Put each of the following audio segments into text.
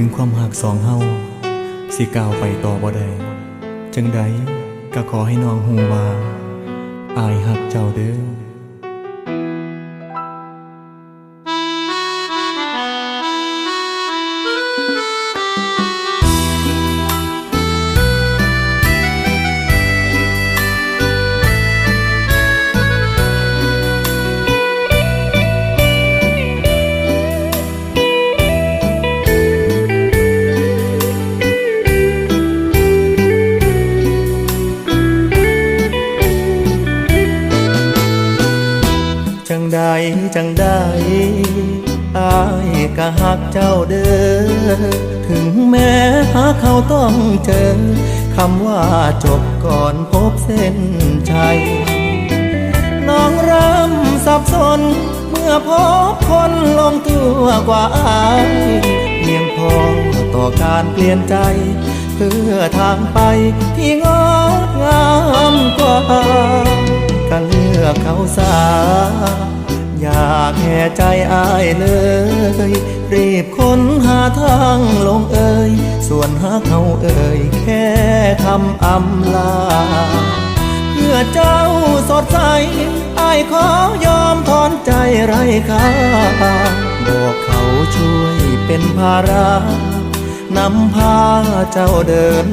ถึงความหักสองเฮาสิก้าวไปต่อบ่ได้จังใดก็ขอให้น้องหูว่า อายหักเจ้าเด้อ ใดจังใดอายก็หักเจ้าเด้อถึงแม้หาเขาต้องเจอคำว่าจบก่อนพบเส้นชัย น้องเริ่มสับสน เมื่อพบคนลงตัวกว่าอายเพียงพอต่อการเปลี่ยนใจ เพื่อทางไปที่งดงามกว่า ก็เลือกเขาสา อยากแห่ใจอายเลย รีบค้นหาทางลงเอ่ยส่วนหาเขาเอ่ยแค่ทำอำลา เพื่อเจ้าสดใสอายขอยอมถอนใจไร้ค่าบอกเขาช่วยเป็นภาระนำพาเจ้าเดิน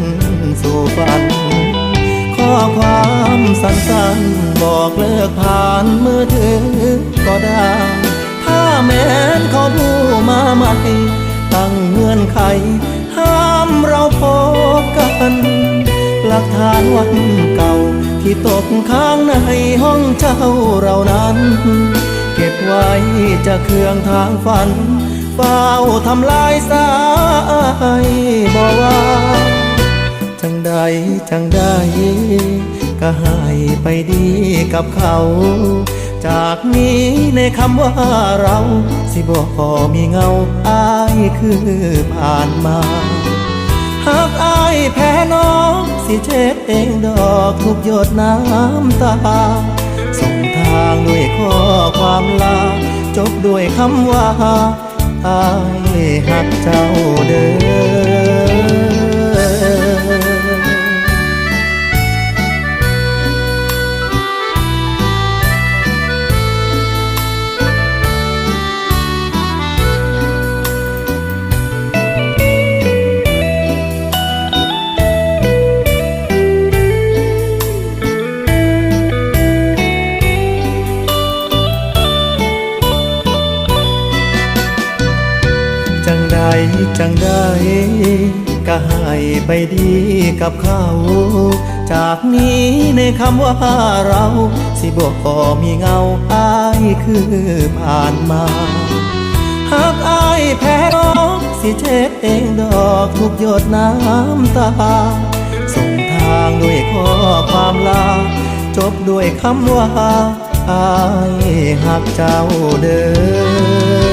สู่ฝัน ความสั้นๆ บอกเลิกผ่านมือถือก็ได้ ถ้าแม้นเขาผู้มาใหม่ตั้งเงื่อนไข ห้ามเราพบกัน หลักฐานวันเก่า ที่ตกค้างในห้องเจ้าเรานั้น เก็บไว้จะเครื่องทางฝันเฝ้าทำลายสายบอกว่า จังใดจังใดก็ให้ไปดีกับเขา จากนี้ในคำว่าเรา สิบอกอมีเงาอายคือผ่านมาหากอายแพ้น้อง สิเช็ดเองดอกทุกหยดน้ำตา ส่งทางด้วยข้อความลา จบด้วยคำว่าอายหักเจ้าเด้อ งใดจังใดก็ให้ไปดีกับเขา จากนี้ในคำว่าเรา สิบอกอมีเงาอายคือผ่านมาหากอายแพ้น้องสิเช็ดเองดอกทุกหยดน้ำตา ส่งทางด้วยข้อความลา จบด้วยคำว่าอายหักเจ้าเด้อ